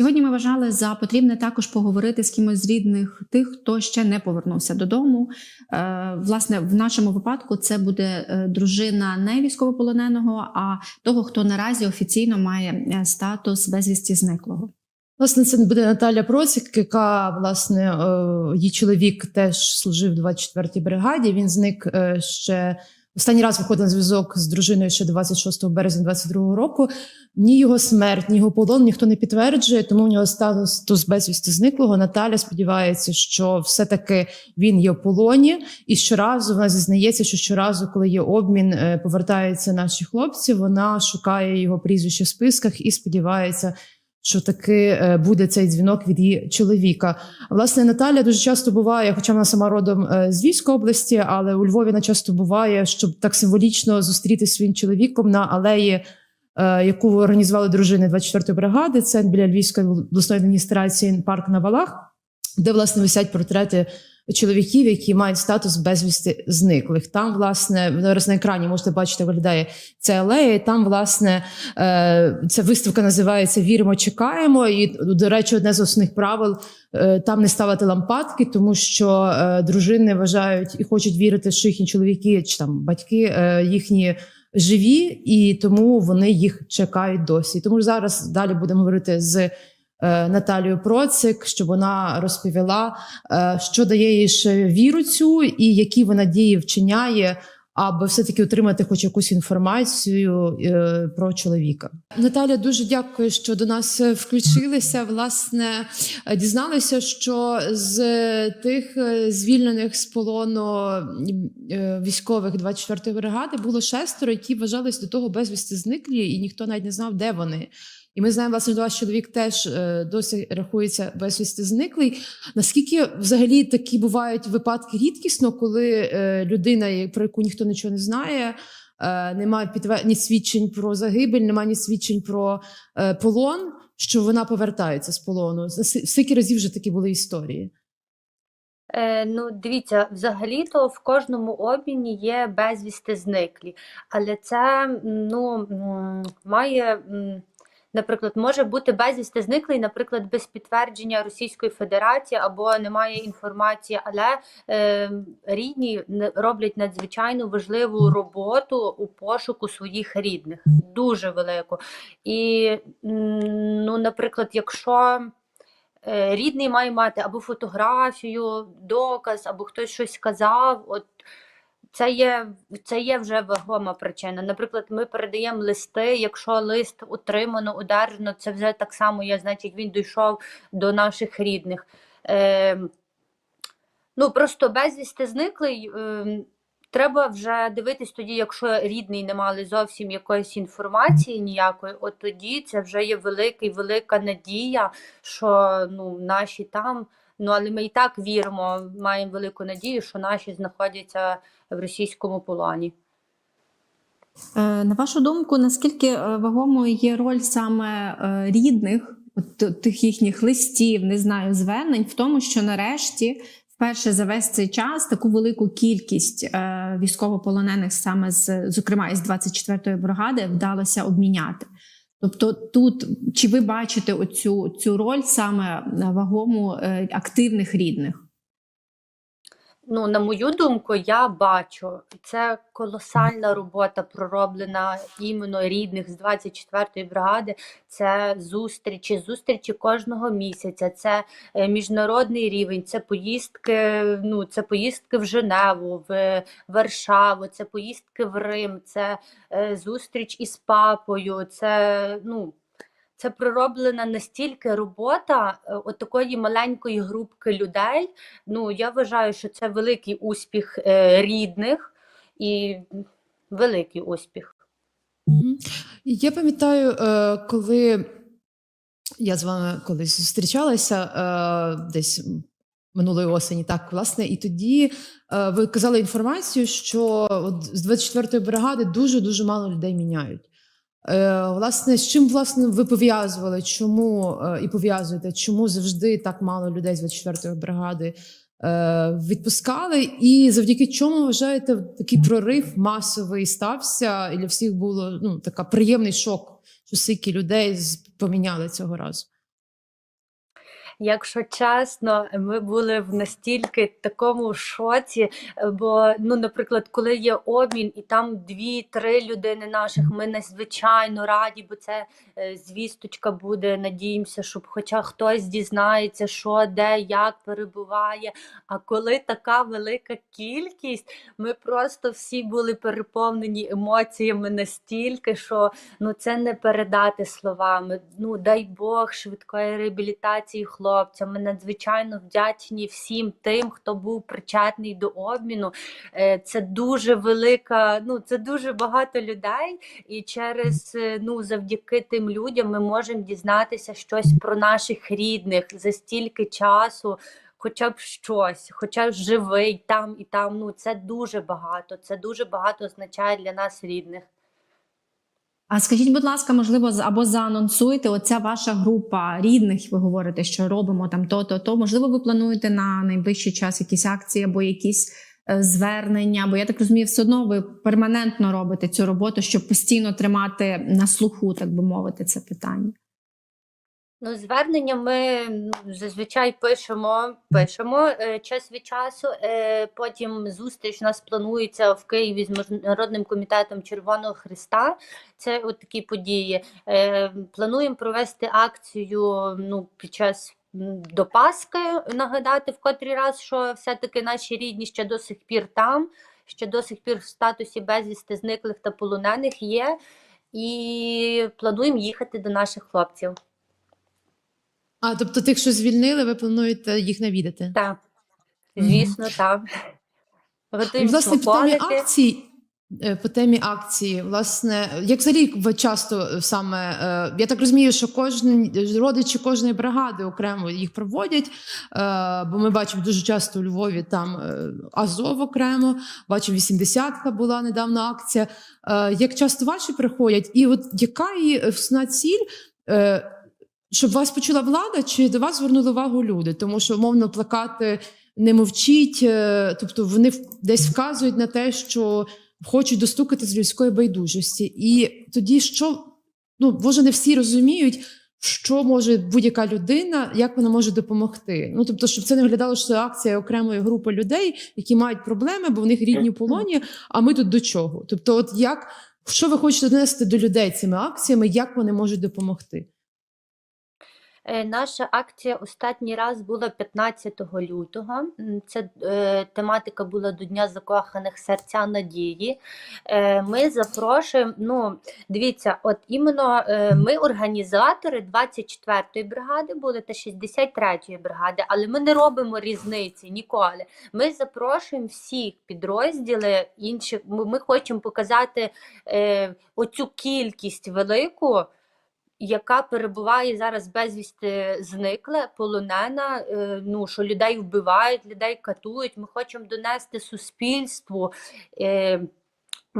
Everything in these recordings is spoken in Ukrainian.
Сьогодні ми вважали за потрібне також поговорити з кимось з рідних тих, хто ще не повернувся додому. Е, Власне, в нашому випадку це буде е, дружина не військовополоненого, а того, хто наразі офіційно має е, статус безвісті зниклого. Власне, це буде Наталя Процик, яка власне її чоловік теж служив в 24-й бригаді. Він зник ще останній раз виходив на зв'язок з дружиною ще 26 березня 22-го року. Ні його смерть, ні його полон ніхто не підтверджує, тому в нього статус безвісти зниклого. Наталя сподівається, що все-таки він є в полоні, і щоразу вона зізнається, що щоразу, коли є обмін, е, повертаються наші хлопці. Вона шукає його прізвище в списках і сподівається, що таки е, буде цей дзвінок від її чоловіка. Власне, Наталя дуже часто буває, хоча вона сама родом е, з Львівської області, але у Львові вона часто буває, щоб так символічно зустріти своїм чоловіком на алеї, е, яку організували дружини 24-ї бригади. Це біля Львівської обласної адміністрації парк на валах, де власне висять портрети. Чоловіків, які мають статус безвісти зниклих. Там, власне, зараз на екрані можете бачити, виглядає ця алея. і Там, власне, е, ця виставка називається Віримо, чекаємо. І, до речі, одне з основних правил е, там не ставити лампадки, тому що е, дружини вважають і хочуть вірити, що їхні чоловіки чи там батьки їхні. Живі, і тому вони їх чекають досі. Тому зараз далі будемо говорити з е, Наталією Процик, щоб вона розповіла, е, що дає їй ще віру цю і які вона дії вчиняє, аби все-таки отримати хоч якусь інформацію е, про чоловіка. Наталя, дуже дякую, що до нас включилися. Власне, дізналися, що з тих звільнених з полону військових 24-ї бригади було шестеро, які вважались до того безвісти зниклі, і ніхто навіть не знав, де вони. І ми знаємо, власне, що ваш чоловік теж е, досі рахується безвісти зниклий. Наскільки взагалі такі бувають випадки рідкісно, коли е, людина, про яку ніхто нічого не знає, е, немає підтвер... ні свідчень про загибель, немає ні свідчень про полон, що вона повертається з полону? Скільки разів вже такі були історії? Е, ну, дивіться, взагалі-то в кожному обміні є безвісти зниклі, але це ну, має, наприклад, може бути безвісти зниклий, наприклад, без підтвердження Російської Федерації або немає інформації, але е, рідні роблять надзвичайно важливу роботу у пошуку своїх рідних, дуже велику. І, ну, наприклад, якщо е, рідний має мати або фотографію, доказ, або хтось щось сказав. От це є, це є вже вагома причина. Наприклад, ми передаємо листи. Якщо лист отримано, одержано, це вже так само є, значить він дійшов до наших рідних. Е, ну просто безвісти зниклий. Е, Треба вже дивитись тоді, якщо рідний не мали зовсім якоїсь інформації ніякої, от тоді це вже є велика і велика надія, що ну, наші там. Ну, але ми і так віримо, маємо велику надію, що наші знаходяться в російському полоні. Е, На вашу думку, наскільки е, вагомою є роль саме е, рідних, тих їхніх листів, не знаю, звернень, в тому, що нарешті, вперше за весь цей час, таку велику кількість військовополонених саме з, зокрема із 24-ї бригади, вдалося обміняти. Тобто, тут чи ви бачите оцю цю роль саме вагому е, активних рідних? Ну, на мою думку, я бачу, це колосальна робота пророблена іменно рідних з 24-ї бригади. Це зустрічі, зустрічі кожного місяця, це е, міжнародний рівень, це поїздки, ну, це поїздки в Женеву, в Варшаву, це поїздки в Рим, це е, зустріч із папою, це ну. Це пророблена настільки робота е, от такої маленької групки людей. Ну, я вважаю, що це великий успіх е, рідних і великий успіх. Я пам'ятаю, е, коли я з вами колись зустрічалася десь минулої осені, так, власне, і тоді ви казали інформацію, що от з 24-ї бригади дуже-дуже мало людей міняють. Е, Власне, з чим власне ви пов'язували? Чому е, і пов'язуєте? Чому завжди так мало людей з 24-ї бригади е, відпускали? І завдяки чому вважаєте, такий прорив масовий стався, і для всіх було ну така приємний шок, що стільки людей поміняли цього разу? Якщо чесно, ми були в настільки такому шоці, бо, ну, наприклад, коли є обмін, і там дві-три людини наших, ми надзвичайно раді, бо це е, звісточка буде. Надіємося, щоб хоча хтось дізнається, що, де, як перебуває. А коли така велика кількість, ми просто всі були переповнені емоціями настільки, що ну це не передати словами. Ну дай Бог швидкої реабілітації хлопцям. Ми надзвичайно вдячні всім тим, хто був причетний до обміну. Е, Це дуже велика, ну це дуже багато людей, і через е, ну завдяки тим людям ми можемо дізнатися щось про наших рідних за стільки часу. Хоча б щось, хоча б живий там і там. Ну це дуже багато. Це дуже багато означає для нас рідних. А скажіть, будь ласка, можливо, або заанонсуйте оця ваша група рідних. Ви говорите, що робимо там то, то, то. Можливо, ви плануєте на найближчий час якісь акції або якісь е, звернення? Бо я так розумію, все одно ви перманентно робите цю роботу, щоб постійно тримати на слуху, так би мовити, це питання. Ну, звернення ми ну, зазвичай пишемо, пишемо е, час від часу. Е, потім зустріч у нас планується в Києві з Міжнародним комітетом Червоного Христа. Це от такі події. Е, плануємо провести акцію ну, під час до Пасхи, нагадати в котрий раз, що все-таки наші рідні ще до сих пір там, ще до сих пір в статусі безвісти зниклих та полонених є. І плануємо їхати до наших хлопців. А тобто тих, що звільнили, ви плануєте їх навідати? Так, звісно, так. І, власне, по темі акцій, е, по темі акції, власне, як взагалі ви часто саме, е, я так розумію, що кожен родичі кожної бригади окремо їх проводять, е, бо ми бачимо дуже часто у Львові там е, Азов окремо, бачимо 80-ка була недавно акція. Е, Як часто ваші приходять, і от яка її основна ціль? Щоб вас почула влада, чи до вас звернули увагу люди? Тому що, умовно, плакати не мовчіть, е, тобто вони десь вказують на те, що хочуть достукати з людської байдужості. І тоді що ну може не всі розуміють, що може будь-яка людина, як вона може допомогти. Ну тобто, щоб це не виглядало, що це акція окремої групи людей, які мають проблеми, бо в них рідні полоні. А ми тут до чого? Тобто, от як що ви хочете донести до людей цими акціями, як вони можуть допомогти? Е, Наша акція останній раз була 15 лютого. Це е, тематика була до Дня закоханих серця надії. Е, ми запрошуємо. Ну, дивіться, от іменно ми організатори 24-ї бригади були та 63-ї бригади, але ми не робимо різниці ніколи. Ми запрошуємо всіх підрозділи інших. Ми, хочемо показати оцю кількість велику яка перебуває зараз безвісти зникла, полонена, е, ну, що людей вбивають, людей катують. Ми хочемо донести суспільству.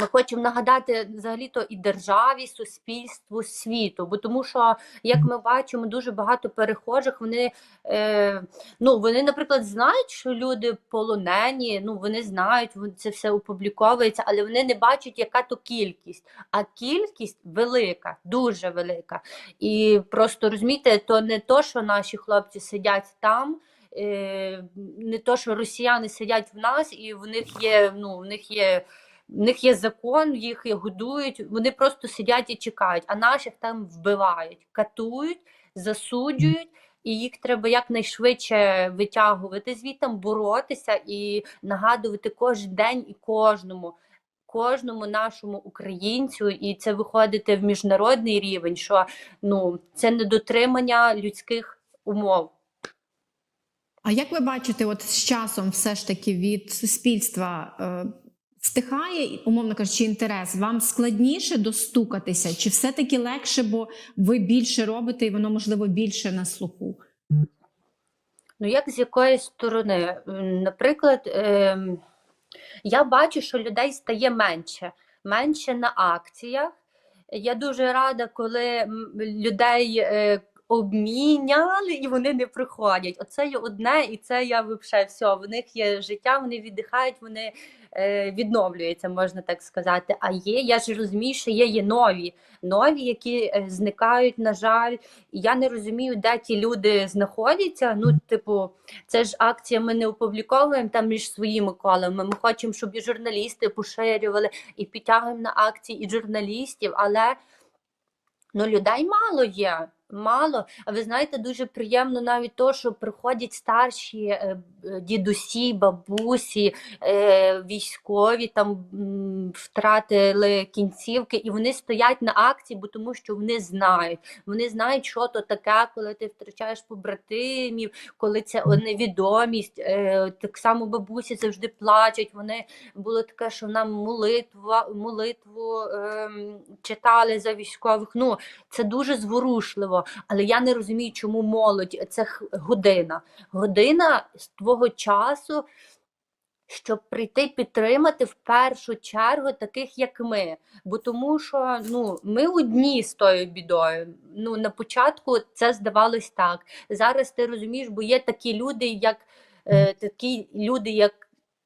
Ми хочемо нагадати взагалі-то і державі, суспільству, світу. Бо тому що, як ми бачимо, дуже багато перехожих, вони, е, ну, вони, наприклад, знають, що люди полонені, ну, вони знають, це все опубліковується, але вони не бачать, яка то кількість. А кількість велика, дуже велика. І просто розумієте, то не то, що наші хлопці сидять там. е, Не то, що росіяни сидять в нас, і в них є, ну, в них є, в них є закон, їх годують. Вони просто сидять і чекають, а наших там вбивають, катують, засуджують. І їх треба якнайшвидше витягувати звітам, боротися і нагадувати кожен день і кожному, кожному нашому українцю, і це виходити в міжнародний рівень, що ну це недотримання людських умов. А як ви бачите, от з часом все ж таки від суспільства е, стихає, умовно кажучи, інтерес? Вам складніше достукатися, чи все-таки легше, бо ви більше робите і воно можливо більше на слуху? Ну, як з якої сторони? Наприклад, ем, я бачу, що людей стає менше, менше на акціях. Я дуже рада, коли людей е, обміняли і вони не приходять. Оце є одне, і це я взагалі все. В них є життя, вони віддихають, вони е, відновлюються, можна так сказати. А є, я ж розумію, що є, є нові, нові, які е, зникають, на жаль. І я не розумію, де ті люди знаходяться. Ну, типу, це ж акція, ми не опубліковуємо там між своїми колами. Ми хочемо, щоб і журналісти поширювали, і підтягуємо на акції і журналістів, але ну, людей мало є. Мало, а ви знаєте, дуже приємно навіть то, що приходять старші е, дідусі, бабусі, е, військові там втратили кінцівки, і вони стоять на акції, бо тому що вони знають. Вони знають, що то таке, коли ти втрачаєш побратимів, коли це невідомість. Е, так само бабусі завжди плачуть. Вони було таке, що нам молитва, молитву ем, читали за військових. Ну, це дуже зворушливо, але я не розумію, чому молодь це година. Година з твого часу, щоб прийти підтримати в першу чергу таких, як ми. Бо тому що ну, ми одні з тою бідою. Ну, на початку це здавалось так. Зараз ти розумієш, бо є такі люди, як е, такі люди, як.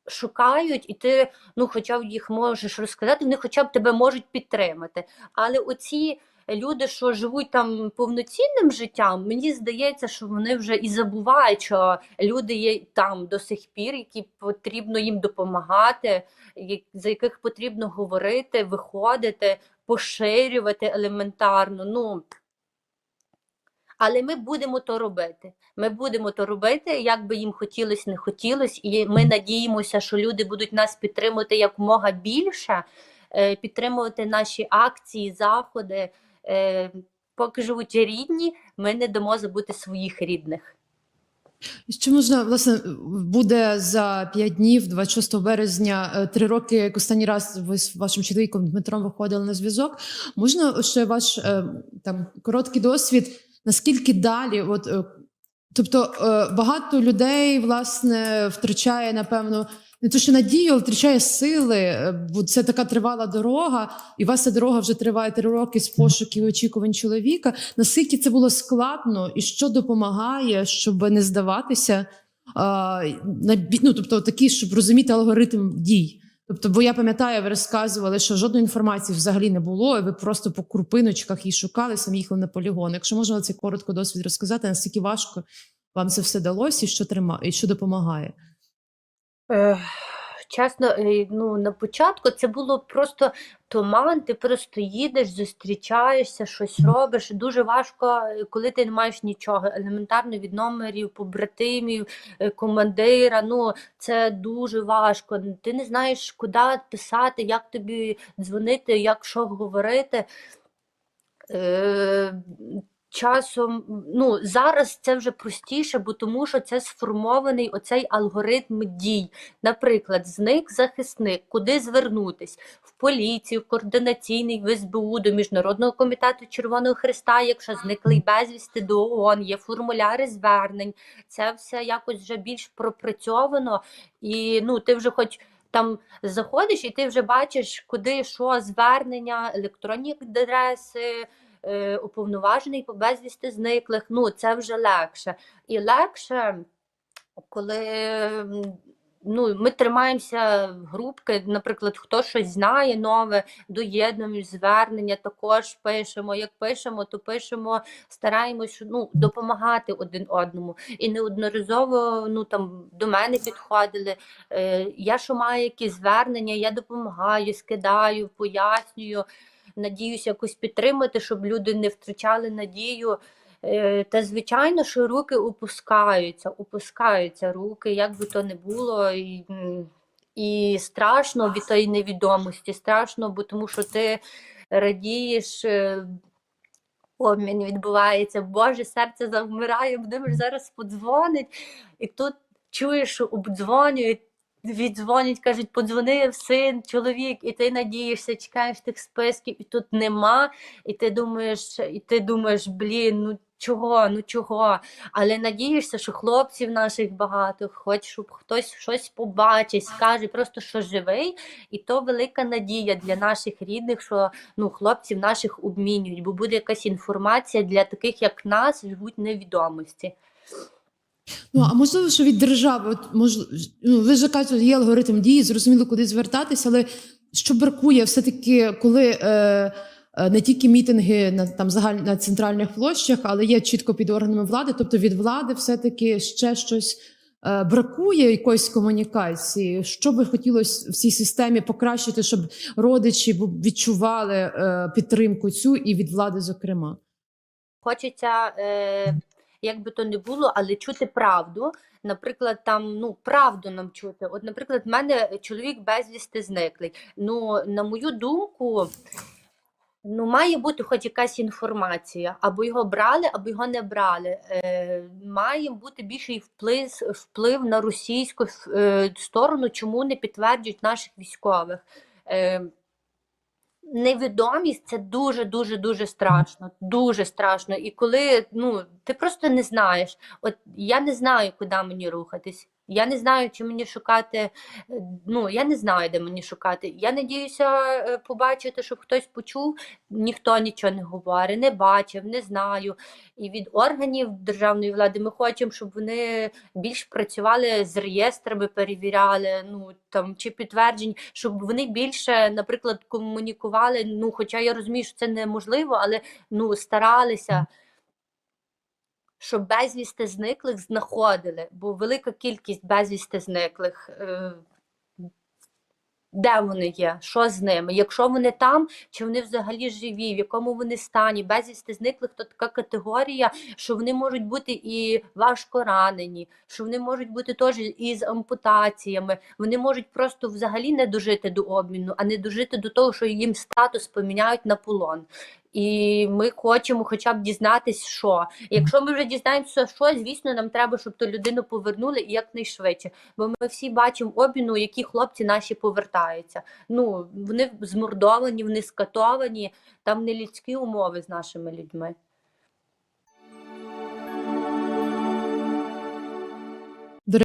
Шукають, і ти ну, хоча б їх можеш розказати, вони хоча б тебе можуть підтримати. Але оці люди, що живуть там повноцінним життям, мені здається, що вони вже і забувають, що люди є там до сих пір, які потрібно їм допомагати, за яких потрібно говорити, виходити, поширювати елементарно. Ну, але ми будемо то робити. Ми будемо то робити, як би їм хотілося, не хотілося, і ми надіємося, що люди будуть нас підтримувати якомога більше, е, підтримувати наші акції, заходи. Е, Поки живуть рідні, ми не дамо забути своїх рідних. І Що можна, власне, буде за п'ять днів, 26 березня, е, три роки, як останній раз ви з вашим чоловіком Дмитром виходили на зв'язок. Можна ще ваш е, там короткий досвід? Наскільки далі? От, тобто багато людей власне втрачає, напевно, не то, що надію, але втрачає сили, е, бо це така тривала дорога, і ця дорога вже триває три роки з пошуків і очікувань чоловіка. Наскільки це було складно, і що допомагає, щоб не здаватися? А, ну, тобто, такі, щоб розуміти алгоритм дій. Тобто, бо я пам'ятаю, ви розказували, що жодної інформації взагалі не було, і ви просто по крупиночках її шукали, самі їхали на полігон. Якщо можна цей коротко досвід розказати, наскільки важко вам це все далося і що трима, і що допомагає? Чесно, е, ну на початку це було просто туман, ти просто їдеш, зустрічаєшся, щось робиш. Дуже важко, е, коли ти не маєш нічого. Елементарно від номерів, побратимів, е, командира. Ну це дуже важко. Ти не знаєш, куди писати, як тобі дзвонити, як що говорити. Часом, ну зараз це вже простіше, бо тому що це сформований оцей алгоритм дій. Наприклад, зник захисник, куди звернутись в поліцію, в координаційний в СБУ, до Міжнародного комітету Червоного Христа, якщо зниклий безвісти до ООН, є формуляри звернень. Це все якось вже більш пропрацьовано, і ну ти вже хоч. Там заходиш, і ти вже бачиш, куди що звернення, електронні адреси, уповноважений по безвісти зниклих. Ну, це вже легше. І легше, коли ну, ми тримаємося групки, наприклад, хто щось знає нове, доєднуємо звернення, також пишемо. Як пишемо, то пишемо, стараємось ну, допомагати один одному. І неодноразово ну, там, до мене підходили. Е, я що маю якісь звернення, я допомагаю, скидаю, пояснюю. Надіюсь, якось підтримати, щоб люди не втрачали надію. Е, Та звичайно, що руки опускаються, опускаються руки, як би то не було. І, і страшно від тої невідомості, страшно, бо тому що ти радієш, е, обмін відбувається, Боже, серце завмирає, будемо зараз подзвонить. І тут чуєш, що обдзвонюють, віддзвонять, кажуть, подзвонив син, чоловік, і ти надієшся, чекаєш тих списків, і тут нема. І ти думаєш, і ти думаєш, блін, ну чого, ну чого. Але надієшся, що хлопців наших багато, хоч щоб хтось щось побачить, скаже просто, що живий, і то велика надія для наших рідних, що ну, хлопців наших обмінюють, бо буде якась інформація для таких, як нас, живуть невідомості. Ну а можливо, що від держави, от мож... ну, ви ж кажете, є алгоритм дії, зрозуміло, куди звертатися, але що бракує, все-таки, коли е, е, не тільки мітинги на там загаль... на центральних площах, але є чітко під органами влади, тобто від влади все-таки ще щось е, бракує якоїсь комунікації. Що би хотілося в цій системі покращити, щоб родичі відчували е, підтримку цю і від влади, зокрема. Хочеться, як би то не було, але чути правду. Наприклад, там ну правду нам чути. От, наприклад, в мене чоловік безвісти зниклий. Ну, на мою думку, ну має бути хоч якась інформація, або його брали, або його не брали. Е, має бути більший вплив, вплив на російську е, сторону, чому не підтверджують наших військових. Е, Невідомість це дуже дуже дуже страшно. Дуже страшно. І коли ну ти просто не знаєш, от я не знаю, куди мені рухатись. Я не знаю, чи мені шукати. е, Ну я не знаю, де мені шукати. Я надіюся е, побачити, щоб хтось почув. Ніхто нічого не говорить, не бачив, не знаю. І від органів державної влади ми хочемо, щоб вони більш працювали з реєстрами, перевіряли, ну там чи підтверджень, щоб вони більше, наприклад, комунікували. Ну, хоча я розумію, що це неможливо, але ну старалися. Щоб безвісти зниклих знаходили, бо велика кількість безвісти зниклих. е, Де вони є? Що з ними? Якщо вони там, чи вони взагалі живі, в якому вони стані? Безвісти зниклих то така категорія, що вони можуть бути і важко ранені, що вони можуть бути теж із ампутаціями. Вони можуть просто взагалі не дожити до обміну, а не дожити до того, що їм статус поміняють на полон. І ми хочемо хоча б дізнатись, що. Якщо ми вже дізнаємося, що, звісно, нам треба, щоб ту людину повернули і якнайшвидше. Бо ми всі бачимо обміну, які хлопці наші повертаються. Ну, вони змордовані, вони скатовані, там не людські умови з нашими людьми.